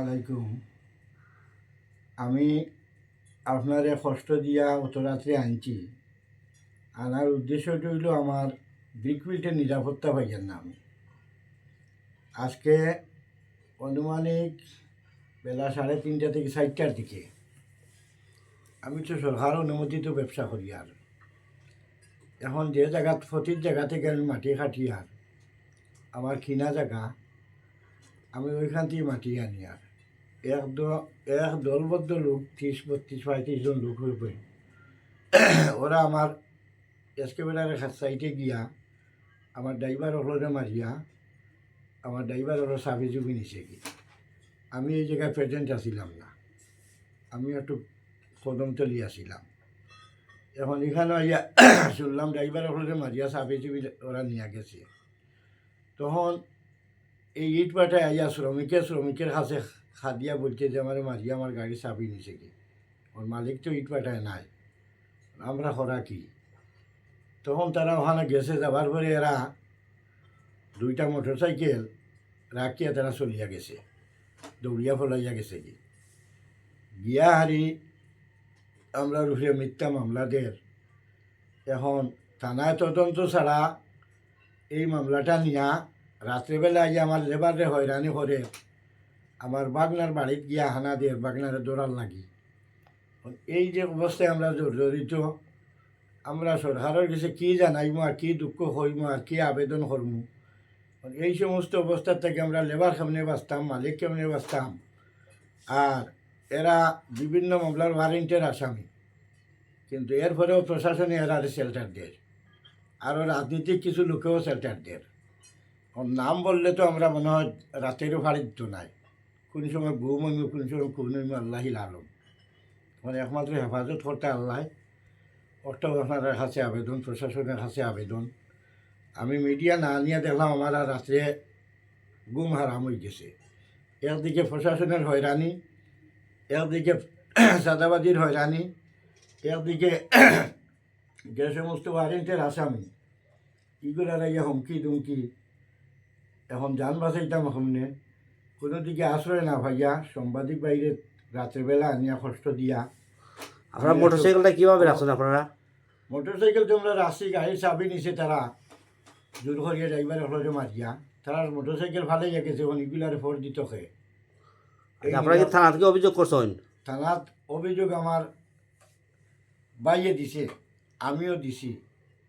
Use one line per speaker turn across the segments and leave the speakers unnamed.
আলাইকুম। আমি আপনারে কষ্ট দিয়া অত রাত্রে আনছি। আনার উদ্দেশ্যটা হইল আমার ব্রিকফিল্ডের নিরাপত্তা পাইয়ার না আমি আজকে অনুমানিক বেলা সাড়ে তিনটা থেকে চারটার দিকে। আমি তো সরকার অনুমোদিত ব্যবসা করি আর। এখন যে জায়গা প্রতির জায়গা থেকে আমি মাটি কাটি আর। আমার কিনা জায়গা আমি ওইখান থেকে মাটি আনি আর। এক এক দলবদ্ধ লোক, ত্রিশ, বত্রিশ, পঁয়ত্রিশ জন লোক হইবে ওরা আমার এসকেবেলার সাইটে গিয়া আমার ড্রাইভার হলরে মারিয়া, আমার ড্রাইভার হলো চাবি জুবি নিছে কি আমি এই জায়গায় প্রেজেন্ট আসিলাম না। আমি একটু কদমতলি আসিলাম এখন এখানে আইয়া শুনলাম ড্রাইভার হলরে মারিয়া চাবি জুবি ওরা নিয়ে গেছে। তখন এই ইট পাটায় আইয়া শ্রমিকের শ্রমিকের কাছে খাদিয়া বলছে যে, আমার মারিয়া আমার গাড়ি চাবি নিছে কি ওর মালিক তো ইট পাটায় নাই। আমরা করা কি? তখন তারা ওখানে গেছে, যাবার পরে এরা দুইটা মোটর সাইকেল রাখিয়া তারা চলিয়া গেছে, দৌড়িয়া ফলাইয়া গেছে কি গিয়া হারি আমরা রুফে মিথ্যা মামলাদের এখন থানায় তদন্ত ছাড়া এই মামলাটা নিয়া রাত্রেবেলা আইয়া আমার লেবারে হয়রানি করে আমার বাগনার বাড়িত গিয়া হানা দিয়ে বাগনারে দৌড়াল লাগি। এই যে অবস্থায় আমরা জর্জরিত আমরা সরকারের কাছে কী জানাইমু আর কী দুঃখ হইমু আর কী আবেদন করমু? এই সমস্ত অবস্থার থেকে আমরা লেবার কেমনে বাঁচতাম, মালিক কেমনে বাঁচতাম আর এরা বিভিন্ন মামলার ওয়ারেন্টের আসামি। কিন্তু এরপরেও প্রশাসনে এরা শেল্টার দেয়। আরও রাজনীতিক কিছু লোকেও শেল্টার দেয়। ওর নাম বললে তো আমরা মনে হয় রাতেরও তো নাই। কোন সময় ঘুম হইম কোন সময় কোন হইম আল্লাহি আলম মানে একমাত্র হেফাজত করতে আল্লাহ। ওটাও আপনার কাছে আবেদন, প্রশাসনের কাছে আবেদন। আমি মিডিয়া না নিয়ে দেখলাম আমার আর রাত্রে গুম হারাম হয়ে গেছে। একদিকে প্রশাসনের হয়রানি, একদিকে চাঁদাবাজির হয়রানি, একদিকে যে সমস্ত ওয়ারেন্টের আসামি। এগুলার ইয়ে হুমকি দুমকি এখন যান বাঁচাইতাম সামনে কোনো দিকে আশ্রয় না ভাইয়া সাংবাদিক বাইরে রাত্রেবেলা আনিয়া কষ্ট দিয়া।
আপনার মোটরসাইকেলটা কীভাবে রাখছেন আপনারা?
মোটর সাইকেল তোমরা রাস্তি গাড়ির চাবি নিছে তারা। জোর করিয়া ড্রাইভার হলরে মারিয়া। তারা মোটর সাইকেল ভালো গেছে এখন এগুলার ফোর দিত খে
আচ্ছা, আপনারা কি থানা থেকে অভিযোগ করছেন?
থানাত অভিযোগ আমার বাইয়ে দিছে আমিও দিছি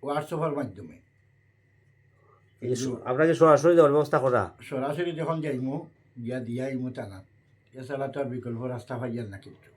হোয়াটসঅ্যাপের মাধ্যমে।
এই যে স- আপনারা কি সরাসরি দেওয়ার ব্যবস্থা করা।
সরাসরি যখন যাইমু গিয়া দিয়া ইমু থানাত এছাড়া তো আর বিকল্প রাস্তা পাইয়ার না কিন্তু।